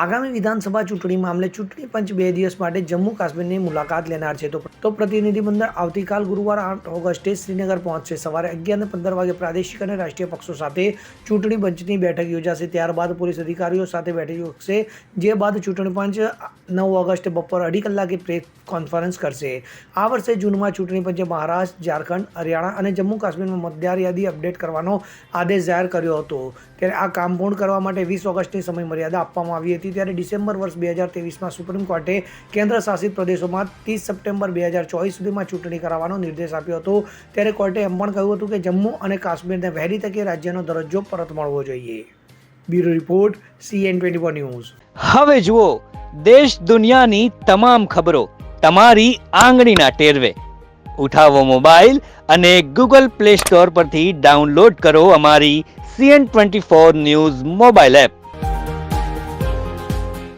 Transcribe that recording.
આગામી વિધાનસભા ચૂંટણી મામલે ચૂંટણી પંચ બે દિવસ માટે જમ્મુ કાશ્મીરની મુલાકાત લેનાર છે. તો પ્રતિનિધિમંડળ આવતીકાલ ગુરુવાર આઠ ઓગસ્ટે શ્રીનગર પહોંચશે. સવારે અગિયાર ને પંદર વાગે પ્રાદેશિક અને રાષ્ટ્રીય પક્ષો સાથે ચૂંટણી પંચની બેઠક યોજાશે. ત્યારબાદ પોલીસ અધિકારીઓ સાથે બેઠક યોજશે જે બાદ ચૂંટણી પંચ નવ ઓગસ્ટે બપોર અઢી કલાકે પ્રેસ કોન્ફરન્સ કરશે. આ વર્ષે જૂનમાં ચૂંટણી પંચે મહારાષ્ટ્ર, ઝારખંડ, હરિયાણા અને જમ્મુ કાશ્મીરમાં મતદાર યાદી અપડેટ કરવાનો આદેશ જાહેર કર્યો હતો. ત્યારે આ કામ પૂર્ણ કરવા માટે વીસ ઓગસ્ટની સમય મર્યાદા આપવામાં આવી હતી. ત્યારે ડિસેમ્બર વર્ષ બે હજાર તેવીસમાં સુપ્રીમ કોર્ટે કેન્દ્ર શાસિત પ્રદેશોમાં ત્રીસ સપ્ટેમ્બર બે હજાર ચોવીસ સુધીમાં ચૂંટણી કરાવવાનો નિર્દેશ આપ્યો હતો. ત્યારે કોર્ટે એમ પણ કહ્યું હતું કે જમ્મુ અને કાશ્મીરને વહેલી તકે રાજ્યનો દરજ્જો પરત મળવો જોઈએ. Bureau report, CN twenty four news. હવે જુઓ, દેશ દુનિયાની તમામ ખબરો તમારી આંગળીના ટેરવે. ઉઠાવો મોબાઈલ અને ગૂગલ પ્લે સ્ટોર પરથી ડાઉનલોડ કરો અમારી CN twenty four news mobile app.